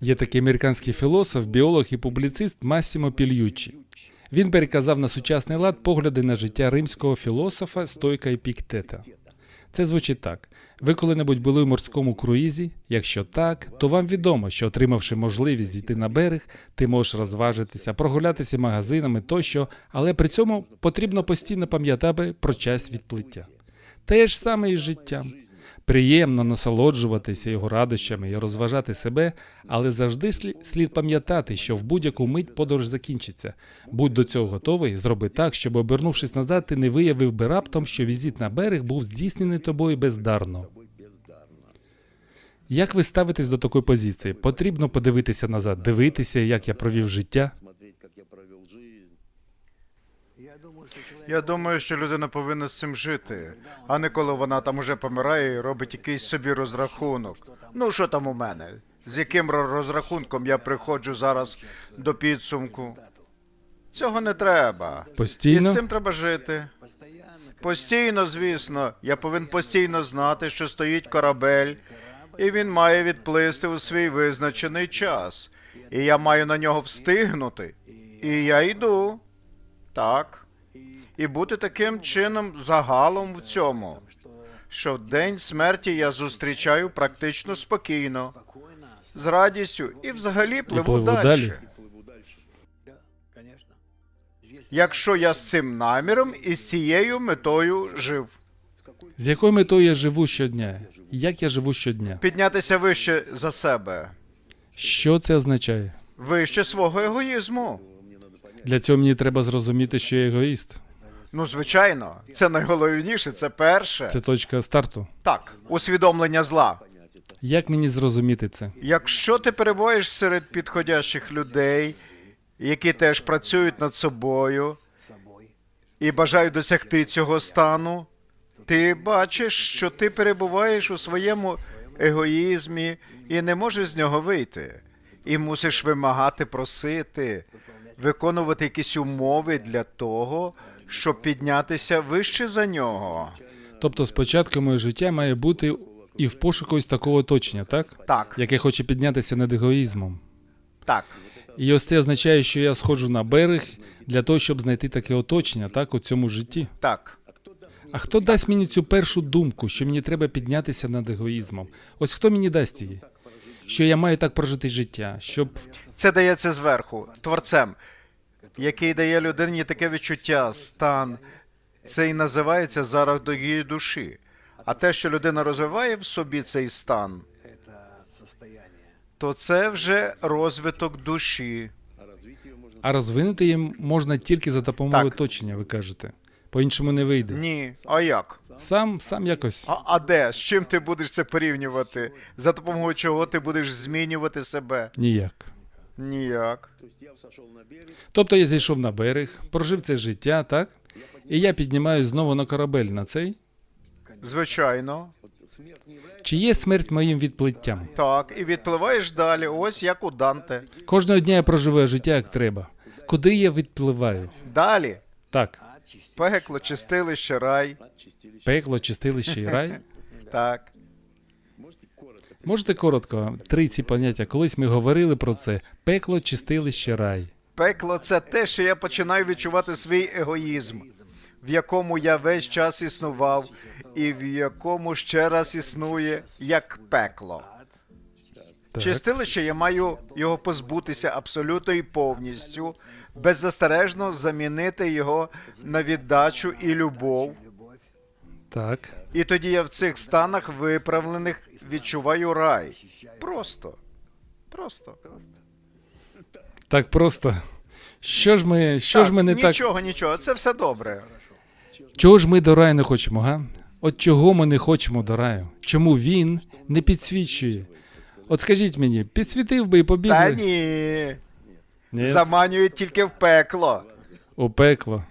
Є такий американський філософ, біолог і публіцист Массімо Пільючі. Він переказав на сучасний лад погляди на життя римського філософа Стойка Епіктета. Це звучить так: ви коли-небудь були у морському круїзі? Якщо так, то вам відомо, що отримавши можливість зійти на берег, ти можеш розважитися, прогулятися магазинами тощо, але при цьому потрібно постійно пам'ятати про час відплиття. Те ж саме і з життям. Приємно насолоджуватися його радощами і розважати себе, але завжди слі- слід пам'ятати, що в будь-яку мить подорож закінчиться. Будь до цього готовий, зроби так, щоб, обернувшись назад, ти не виявив би раптом, що візит на берег був здійснений тобою бездарно. Як ви ставитесь до такої позиції? Потрібно подивитися назад, дивитися, як я провів життя. Я думаю, що людина повинна з цим жити, а не коли вона там уже помирає і робить якийсь собі розрахунок. Ну що там у мене? З яким розрахунком я приходжу зараз до підсумку? Цього не треба. І з цим треба жити. Постійно, звісно, я повинен постійно знати, що стоїть корабель, і він має відплисти у свій визначений час. І я маю на нього встигнути. І я йду. Так. І бути таким чином загалом в цьому, що в день смерті я зустрічаю практично спокійно, з радістю і взагалі пливу, пливу далі. далі. Якщо я з цим наміром і з цією метою жив. з якою метою я живу щодня? Як я живу щодня? Піднятися вище за себе, Що це означає? вище свого егоїзму. Для цього мені треба зрозуміти, що я егоїст. Ну, звичайно, це найголовніше, це перше. Це точка старту. Так, усвідомлення зла. Як мені зрозуміти це? Якщо ти перебуваєш серед підходящих людей, які теж працюють над собою і бажають досягти цього стану, ти бачиш, що ти перебуваєш у своєму егоїзмі і не можеш з нього вийти. І мусиш вимагати, просити, виконувати якісь умови для того, щоб піднятися вище за нього. Тобто, спочатку моє життя має бути і в пошуку ось такого оточення, так? Так, Яке хоче піднятися над егоїзмом. так. І ось це означає, що я сходжу на берег для того, щоб знайти таке оточення, так, у цьому житті. Так. А хто дасть мені цю першу думку, що мені треба піднятися над егоїзмом? Ось хто мені дасть її? Що я маю так прожити життя, щоб Це дається зверху, творцем, який дає людині таке відчуття, стан. Це і називається зараз до її душі. А те, що людина розвиває в собі цей стан, то це вже розвиток душі. а розвинути їм можна тільки за допомогою Так. оточення, ви кажете. По-іншому не вийде. Ні, а як? Сам, сам якось. А, а де? З чим ти будеш це порівнювати? За допомогою чого ти будеш змінювати себе? Ніяк. Ніяк. Тобто я зійшов на берег, прожив це життя, так? І я піднімаюсь знову на корабель на цей. Звичайно. Чи є смерть моїм відплиттям? Так, і відпливаєш далі, ось як у Данте. Кожного дня я проживаю життя як треба. Куди я відпливаю? Далі. Так, Пекло, чистилище, рай. пекло, чистилище і рай. Так. Можете коротко, три ці поняття. Колись ми говорили про це: пекло, чистилище, рай. Пекло це те, що я починаю відчувати свій егоїзм, в якому я весь час існував, і в якому ще раз існує як пекло. Так. Чистилище я маю його позбутися абсолютно і повністю, беззастережно замінити його на віддачу і любов. Так. І тоді я в цих станах виправлених відчуваю рай. Просто. Просто. Так просто. Що ж ми, що ж ми не так. нічого, нічого, це все добре. Чого ж ми до раю не хочемо, га? От чого ми не хочемо до раю? Чому він не підсвічує? От скажіть мені, підсвітив би і побігли? Та ні. Ні? Заманюють тільки в пекло. У пекло.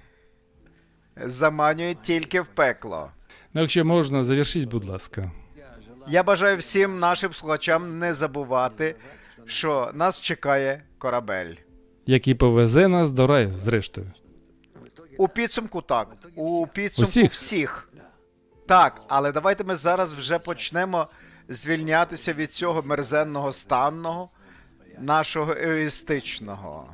Заманюють тільки в пекло. Ну, якщо можна, завершіть, будь ласка. Я бажаю всім нашим слухачам не забувати, що нас чекає корабель. Який повезе нас до раю, зрештою. У підсумку так. У підсумку Усіх? всіх. Так, але давайте ми зараз вже почнемо звільнятися від цього мерзенного станного нашого егоїстичного.